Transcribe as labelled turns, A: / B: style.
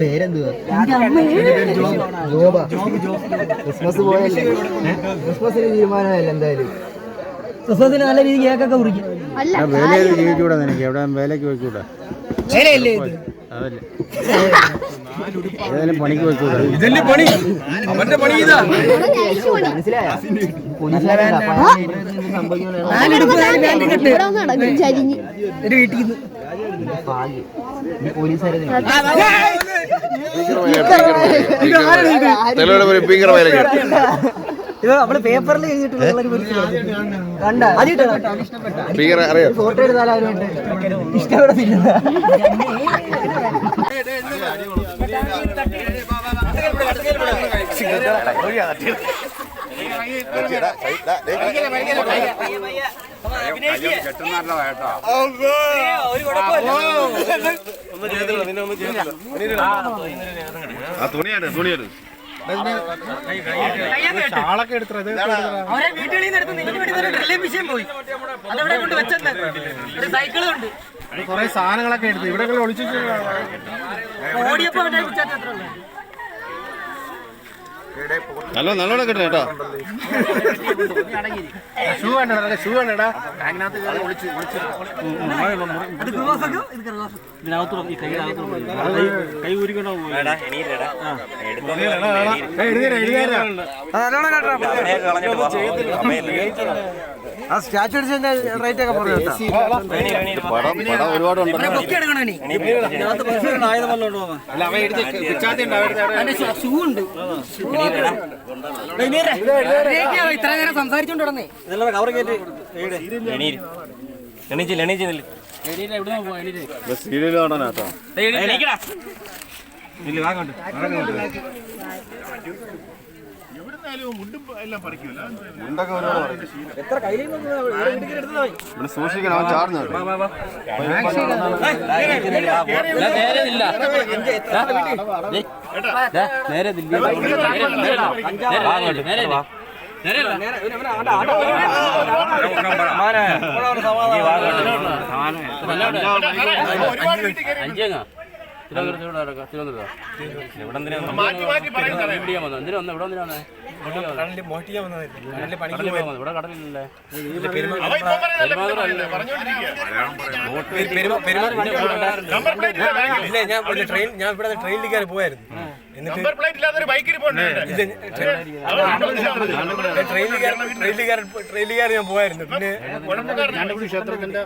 A: പേരെന്തുവാ? ജോബ. ക്രിസ്മസ് പോയല്ലേ? ക്രിസ്മസിന് തീരുമാനമല്ല എന്തായാലും?
B: ക്രിസ്മസിന് നല്ല രീതി കേക്കൊക്കെ
C: കുറിക്കും വേലയിൽ ജീവിച്ചൂടാ നിനക്ക്. എവിടെ വേലയ്ക്ക് പോയിക്കൂടാ? അതല്ലേ. ഏതെങ്കിലും പണിക്ക് പോയിക്കൂടാ.
D: ഇതല്ലേ പണി? അവന്റെ പണി ഇതാ.
A: മനസ്സിലായോ?
B: വീട്ടിൽ
A: ഭാഗ്യം. ഈ പോലീസുകാരെ
B: ഇത് നമ്മൾ പേപ്പറിൽ എഴുതിയിട്ടുള്ള കണ്ട? തുണിയാണ് അവരെ വീട്ടിൽ നിന്ന് എടുത്ത് നിന്റെ വീട്ടിൽ നിന്ന് ഡ്രില്ലിംഗ് മെഷീൻ പോയി അതെവിടെ കൊണ്ട് വെച്ചെന്ന് ഒരു സൈക്കിളും ഉണ്ട്
D: കുറെ സാധനങ്ങളൊക്കെ എടുത്ത് ഇവിടെ ഒളിച്ചു
B: ഓടിയപ്പോ അവന്റെ
C: നല്ല നല്ലോണം കിട്ടണം കേട്ടോ
D: ഷൂ വേണ്ടടാ ഷൂ വേണ്ടടാ കൈ ഊരിക്കണോ ഒളിച്ച് ആ സ്റ്റാച്ചു അടിച്ചതിന്റെ റേറ്റ് ഒക്കെ പറഞ്ഞു
C: പടം പടം ഒരുപാടുണ്ട്
B: പൊക്കി എടുക്കണോ നീ
D: അല്ല അവൻ എടുത്ത് പിച്ചാത്തി
B: അതിന്റെ ഷൂ ഉണ്ട് ഇതൊക്കെയാ ഇത്ര നേരം
C: കാണാനാ കേട്ടോ മുണ്ടൊക്കെ ഒരുപാട് പറയും. ഇവിടെ സൂക്ഷിക്കണം അവൻ ചാടുന്നു
D: ഇല്ല. ഞാൻ ട്രെയിൻ ഞാൻ ഇവിടെ ട്രെയിനിൽ കയറി പോയായിരുന്നു എന്നിട്ട് ട്രെയിനിൽ ട്രെയിനിൽ ട്രെയിനിൽ കയറി ഞാൻ പോയായിരുന്നു പിന്നെ
C: ക്ഷേത്രത്തിന്റെ